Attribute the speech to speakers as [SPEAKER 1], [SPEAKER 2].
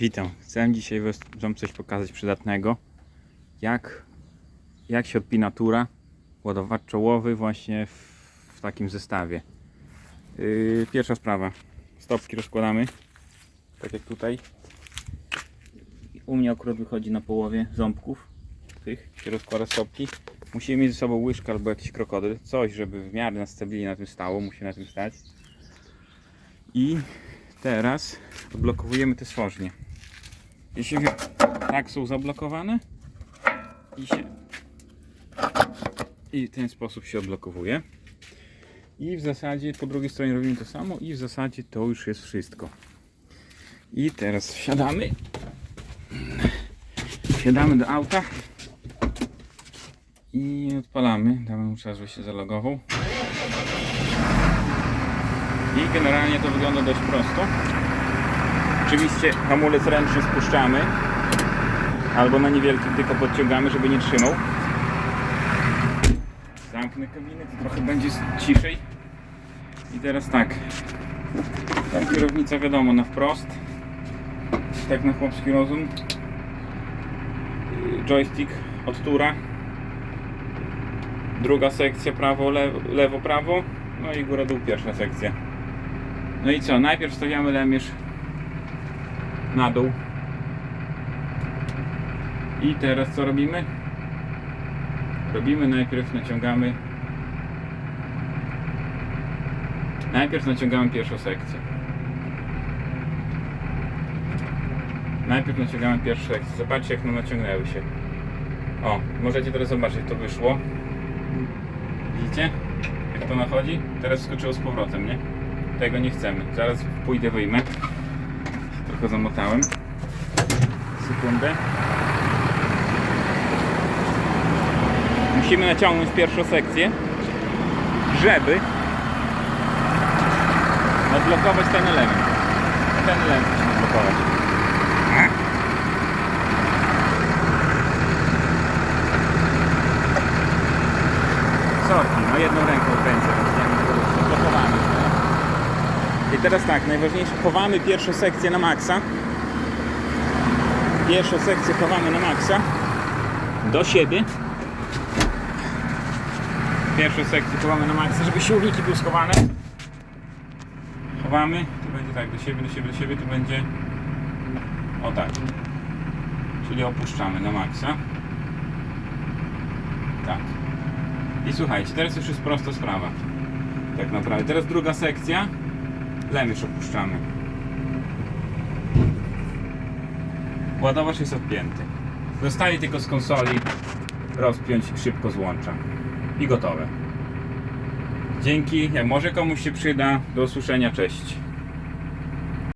[SPEAKER 1] Witam. Chcę dzisiaj Wam coś pokazać przydatnego. Jak, jak się odpina tura, ładowacz czołowy właśnie w, w takim zestawie. Yy, pierwsza sprawa. Stopki rozkładamy. Tak jak tutaj. U mnie akurat wychodzi na połowie ząbków. Tych się rozkłada stopki. Musimy mieć ze sobą łyżkę albo jakiś krokodyl. Coś, żeby w miarę nas stabilnie na tym stało. Musi na tym stać. I teraz odblokowujemy te stworznie. Jeśli tak są zablokowane i się i w ten sposób się odblokowuje. I w zasadzie po drugiej stronie robimy to samo i w zasadzie to już jest wszystko. I teraz wsiadamy. Wsiadamy do auta i odpalamy. Damy mu czas, żeby się zalogował. I generalnie to wygląda dość prosto. Oczywiście hamulec ręczny spuszczamy albo na niewielkim tylko podciągamy, żeby nie trzymał. Zamknę to trochę będzie ciszej. I teraz tak. Tam kierownica wiadomo na wprost. Tak na chłopski rozum. Yy, Joystick od tura. Druga sekcja prawo, lewo, lewo, prawo. No i góra dół pierwsza sekcja. No i co? Najpierw stawiamy lemierz na dół. I teraz co robimy? Robimy najpierw naciągamy Najpierw naciągamy pierwszą sekcję. Najpierw naciągamy pierwszą sekcję. Zobaczcie jak no naciągnęły się. O, możecie teraz zobaczyć, to wyszło. Widzicie? Jak to nachodzi? Teraz skoczyło z powrotem, nie? Tego nie chcemy. Zaraz pójdę, wyjmę. Trochę zamotałem. Sekundę. Musimy naciągnąć pierwszą sekcję, żeby odblokować ten element. Ten element musimy odblokować. Sorki, no jedną ręką kręcę, więc nie wiem, odblokowany. I teraz tak, najważniejsze, chowamy pierwszą sekcję na maksa. Pierwszą sekcję chowamy na maksa do siebie. Pierwszą sekcję chowamy na maksa, żeby siłowniki były schowane. Chowamy, tu będzie tak, do siebie, do siebie, do siebie, tu będzie o tak. Czyli opuszczamy na maksa. Tak. I słuchajcie, teraz już jest prosta sprawa. Tak naprawdę. Teraz druga sekcja. Lemierz opuszczamy. Ładowacz jest odpięty. Zostaje tylko z konsoli rozpiąć szybko złącza. I gotowe. Dzięki. Jak może komuś się przyda. Do usłyszenia. Cześć.